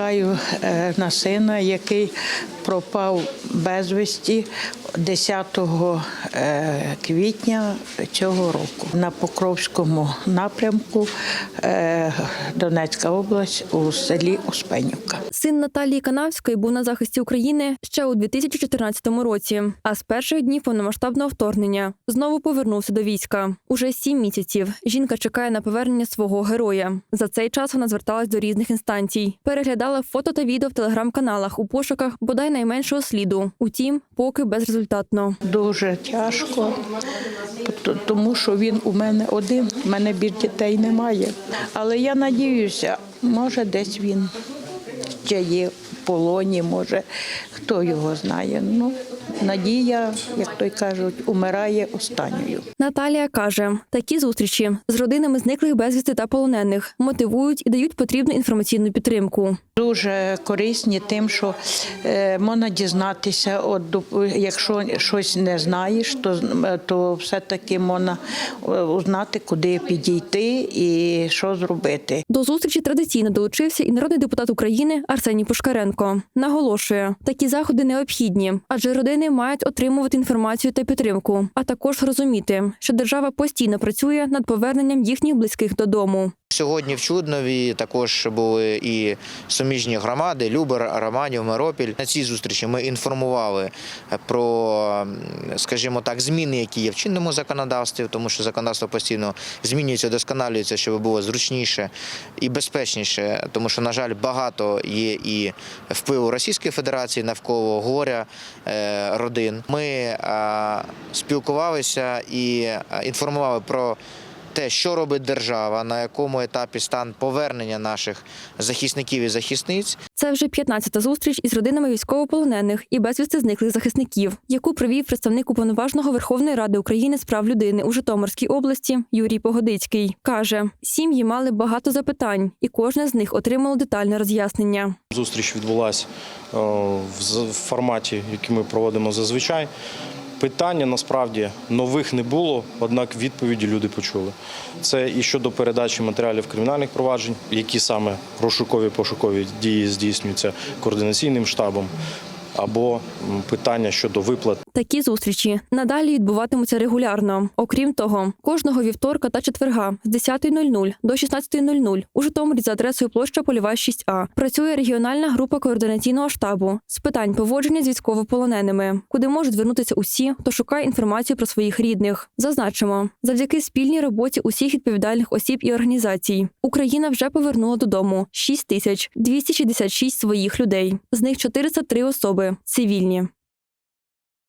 чекаю е, на сина, який пропав безвісті 10 е, квітня цього року на Покровському напрямку е, Донецька область у селі Успенівка. Син Наталії Канавської був на захисті України ще у 2014 році. А з перших днів повномасштабного вторгнення знову повернувся до війська. Уже сім місяців жінка чекає на повернення свого героя. За цей час вона зверталась до різних інстанцій, переглядала фото та відео в телеграм-каналах у пошуках бодай найменшого сліду. Утім, поки безрезультатно. Дуже тяжко, тому що він у мене один, у мене більш дітей немає. Але я надіюся, може десь він ще є полоні, може хто його знає. Ну, надія, як той кажуть, умирає останньою. Наталія каже, такі зустрічі з родинами зниклих безвісти та полонених мотивують і дають потрібну інформаційну підтримку. Дуже корисні тим, що е, можна дізнатися, от, якщо щось не знаєш, то, з- то все-таки можна е, узнати, куди підійти і що зробити. До зустрічі традиційно долучився і народний депутат України Арсеній Пушкаренко. Наголошує, такі заходи необхідні, адже родини мають отримувати інформацію та підтримку, а також розуміти, що держава постійно працює над поверненням їхніх близьких додому. Сьогодні в Чуднові також були і суміжні громади Любер, Романів, Миропіль. На цій зустрічі ми інформували про, скажімо так, зміни, які є в чинному законодавстві, тому що законодавство постійно змінюється, досконалюється, щоб було зручніше і безпечніше, тому що, на жаль, багато є і впливу Російської Федерації навколо горя е, родин. Ми е, спілкувалися і е, інформували про те, що робить держава, на якому етапі стан повернення наших захисників і захисниць. Це вже 15-та зустріч із родинами військовополонених і безвісти зниклих захисників, яку провів представник уповноваженого Верховної Ради України з прав людини у Житомирській області Юрій Погодицький. каже, сім'ї мали багато запитань, і кожне з них отримало детальне роз'яснення. Зустріч відбулася в форматі, який ми проводимо зазвичай. Питання насправді нових не було, однак відповіді люди почули. Це і щодо передачі матеріалів кримінальних проваджень, які саме розшукові пошукові дії здійснюються координаційним штабом, або питання щодо виплат Такі зустрічі надалі відбуватимуться регулярно. Окрім того, кожного вівторка та четверга з 10.00 до 16.00 у Житомирі за адресою площа Польова 6А працює регіональна група координаційного штабу з питань поводження з військовополоненими, куди можуть звернутися усі, хто шукає інформацію про своїх рідних. Зазначимо, завдяки спільній роботі усіх відповідальних осіб і організацій Україна вже повернула додому 6 тисяч 266 своїх людей. З них 403 особи цивільні.